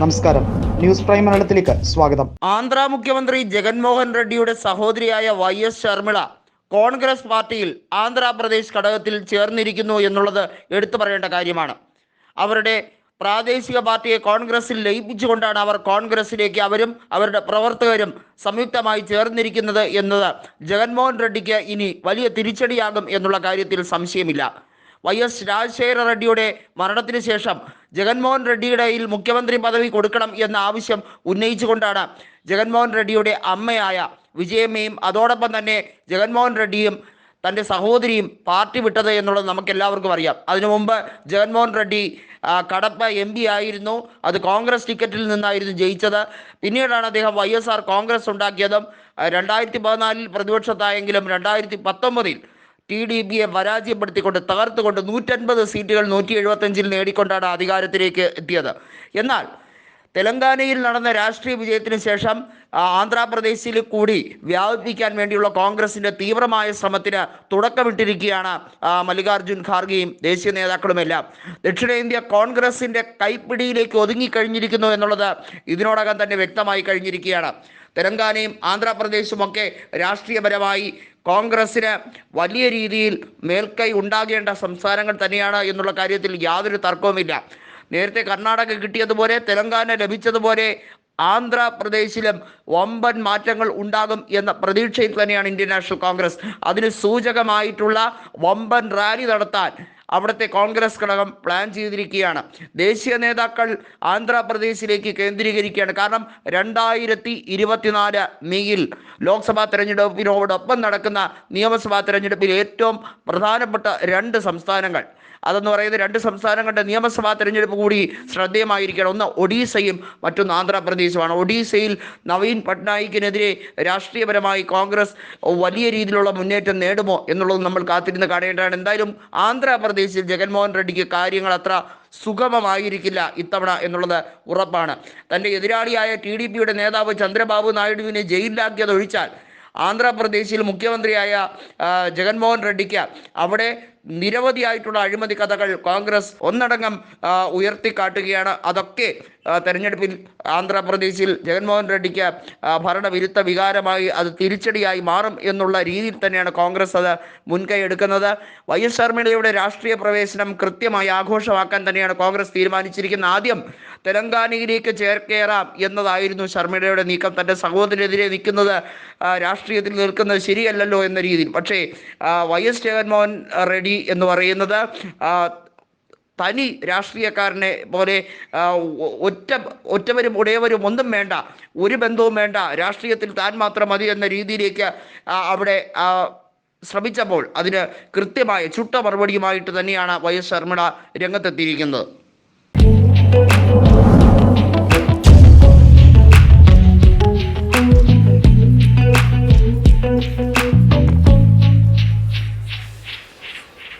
നമസ്കാരം. News prime മലയാളത്തിലേക്ക് സ്വാഗതം. ആന്ധ്ര മുഖ്യമന്ത്രി ജഗൻമോഹൻ റെഡ്ഡിയുടെ സഹോദരിയായ വൈ എസ് ശർമിള കോൺഗ്രസ് പാർട്ടിയിൽ ആന്ധ്രാപ്രദേശ് ഘടകത്തിൽ ചേർന്നിരിക്കുന്നു എന്നുള്ളത് എടുത്തു പറയേണ്ട കാര്യമാണ്. അവരുടെ പ്രാദേശിക പാർട്ടിയെ കോൺഗ്രസിൽ ലയിപ്പിച്ചുകൊണ്ടാണ് അവർ കോൺഗ്രസിലേക്ക് അവരും അവരുടെ പ്രവർത്തകരും സംയുക്തമായി ചേർന്നിരിക്കുന്നത് എന്നത് ജഗൻമോഹൻ റെഡ്ഡിക്ക് ഇനി വലിയ തിരിച്ചടിയാകും എന്നുള്ള കാര്യത്തിൽ സംശയമില്ല. വൈ എസ് രാജശേഖര റെഡ്ഡിയുടെ മരണത്തിന് ശേഷം ജഗൻമോഹൻ റെഡ്ഡിയുടെ കയ്യിൽ മുഖ്യമന്ത്രി പദവി കൊടുക്കണം എന്ന ആവശ്യം ഉന്നയിച്ചുകൊണ്ടാണ് ജഗൻമോഹൻ റെഡ്ഡിയുടെ അമ്മയായ വിജയമ്മയും അതോടൊപ്പം തന്നെ ജഗൻമോഹൻ റെഡ്ഡിയും തന്റെ സഹോദരിയും പാർട്ടി വിട്ടത് എന്നുള്ളത് നമുക്ക് എല്ലാവർക്കും അറിയാം. അതിനു മുമ്പ് ജഗൻമോഹൻ റെഡ്ഡി കടപ്പ എം പി ആയിരുന്നു. അത് കോൺഗ്രസ് ടിക്കറ്റിൽ നിന്നായിരുന്നു ജയിച്ചത്. പിന്നീടാണ് അദ്ദേഹം വൈ എസ് ആർ കോൺഗ്രസ് ഉണ്ടാക്കിയതും രണ്ടായിരത്തി പതിനാലിൽ പ്രതിപക്ഷത്തായെങ്കിലും രണ്ടായിരത്തി പത്തൊമ്പതിൽ ടി ഡി പിയെ പരാജയപ്പെടുത്തിക്കൊണ്ട് തകർത്തുകൊണ്ട് നൂറ്റൻപത് സീറ്റുകൾ നൂറ്റി എഴുപത്തഞ്ചിൽ നേടിക്കൊണ്ടാണ് അധികാരത്തിലേക്ക് എത്തിയത്. എന്നാൽ തെലങ്കാനയിൽ നടന്ന രാഷ്ട്രീയ വിജയത്തിന് ശേഷം ആന്ധ്രാപ്രദേശിൽ കൂടി വ്യാപിപ്പിക്കാൻ വേണ്ടിയുള്ള കോൺഗ്രസിന്റെ തീവ്രമായ ശ്രമത്തിന് തുടക്കമിട്ടിരിക്കുകയാണ് മല്ലികാർജുൻ ഖാർഗെയും ദേശീയ നേതാക്കളുമെല്ലാം. ദക്ഷിണേന്ത്യ കോൺഗ്രസിന്റെ കൈപ്പിടിയിലേക്ക് ഒതുങ്ങിക്കഴിഞ്ഞിരിക്കുന്നു എന്നുള്ളത് ഇതിനോടകം തന്നെ വ്യക്തമായി കഴിഞ്ഞിരിക്കുകയാണ്. തെലങ്കാനയും ആന്ധ്രാപ്രദേശുമൊക്കെ രാഷ്ട്രീയപരമായി കോൺഗ്രസ്സിന് വലിയ രീതിയിൽ മേൽക്കൈ ഉണ്ടാകേണ്ട സംസ്ഥാനങ്ങൾ തന്നെയാണ് എന്നുള്ള കാര്യത്തിൽ യാതൊരു തർക്കവുമില്ല. നേരത്തെ കർണാടക കിട്ടിയതുപോലെ തെലങ്കാന ലഭിച്ചതുപോലെ ആന്ധ്രാപ്രദേശിലും വമ്പൻ മാറ്റങ്ങൾ ഉണ്ടാകും എന്ന പ്രതീക്ഷയിൽ തന്നെയാണ് ഇന്ത്യൻ നാഷണൽ കോൺഗ്രസ്. അതിന് സൂചകമായിട്ടുള്ള വമ്പൻ റാലി നടത്താൻ അവിടുത്തെ കോൺഗ്രസ് ഘടകം പ്ലാൻ ചെയ്തിരിക്കുകയാണ്. ദേശീയ നേതാക്കൾ ആന്ധ്രാപ്രദേശിലേക്ക് കേന്ദ്രീകരിക്കുകയാണ്. കാരണം രണ്ടായിരത്തി ഇരുപത്തിനാല് മെയ്യിൽ ലോക്സഭാ തെരഞ്ഞെടുപ്പിനോടൊപ്പം നടക്കുന്ന നിയമസഭാ തെരഞ്ഞെടുപ്പിൽ ഏറ്റവും പ്രധാനപ്പെട്ട രണ്ട് സംസ്ഥാനങ്ങൾ. അതെന്ന് പറയുന്നത് രണ്ട് സംസ്ഥാനങ്ങളുടെ നിയമസഭാ തെരഞ്ഞെടുപ്പ് കൂടി ശ്രദ്ധേയമായിരിക്കണം ഒന്ന് ഒഡീസയും മറ്റൊന്ന് ആന്ധ്രാപ്രദേശുമാണ്. ഒഡീസയിൽ നവീൻ പട്നായിക്കിനെതിരെ രാഷ്ട്രീയപരമായി കോൺഗ്രസ് വലിയ രീതിയിലുള്ള മുന്നേറ്റം നേടുമോ എന്നുള്ളത് നമ്മൾ കാത്തിരുന്ന് കാണേണ്ടതാണ്. എന്തായാലും ആന്ധ്രാപ്രദേശിൽ ജഗൻമോഹൻ റെഡ്ഡിക്ക് കാര്യങ്ങൾ അത്ര സുഗമമായിരിക്കില്ല ഇത്തവണ എന്നുള്ളത് ഉറപ്പാണ്. തന്റെ എതിരാളിയായ ടി ഡി പിയുടെ നേതാവ് ചന്ദ്രബാബു നായിഡുവിനെ ജയിലിലാക്കിയത് ഒഴിച്ചാൽ ആന്ധ്രാപ്രദേശിൽ മുഖ്യമന്ത്രിയായ ജഗൻമോഹൻ റെഡ്ഡിക്ക് അവിടെ നിരവധിയായിട്ടുള്ള അഴിമതി കഥകൾ കോൺഗ്രസ് ഒന്നടങ്കം ഉയർത്തിക്കാട്ടുകയാണ്. അതൊക്കെ തെരഞ്ഞെടുപ്പിൽ ആന്ധ്രാപ്രദേശിൽ ജഗൻമോഹൻ റെഡ്ഡിക്ക് ഭരണവിരുദ്ധ വികാരമായി അത് തിരിച്ചടിയായി മാറും എന്നുള്ള രീതിയിൽ തന്നെയാണ് കോൺഗ്രസ് അത് മുൻകൈ എടുക്കുന്നത്. വൈ എസ് ശർമ്മിളയുടെ രാഷ്ട്രീയ പ്രവേശനം കൃത്യമായി ആഘോഷമാക്കാൻ തന്നെയാണ് കോൺഗ്രസ് തീരുമാനിച്ചിരിക്കുന്നത്. ആദ്യം തെലങ്കാനയിലേക്ക് ചേർക്കേറാം എന്നതായിരുന്നു ശർമ്മിളയുടെ നീക്കം. തന്റെ സഹോദരനെതിരെ നിൽക്കുന്നത് രാഷ്ട്രീയത്തിൽ നിൽക്കുന്നത് ശരിയല്ലല്ലോ എന്ന രീതിയിൽ. പക്ഷേ വൈ എസ് ജഗൻമോഹൻ റെഡ്ഡി എന്ന് പറയുന്നത് തനി രാഷ്ട്രീയക്കാരനെ പോലെ ഒറ്റ ഒറ്റവരും ഉടയവരും ഒന്നും വേണ്ട ഒരു ബന്ധവും വേണ്ട രാഷ്ട്രീയത്തിൽ താൻ മാത്രം മതി എന്ന രീതിയിലേക്ക് അവിടെ ശ്രമിച്ചപ്പോൾ അതിന് കൃത്യമായ ചുട്ട മറുപടിയുമായിട്ട് തന്നെയാണ് വൈ എസ് ശർമ്മിള രംഗത്തെത്തിയിരിക്കുന്നത്.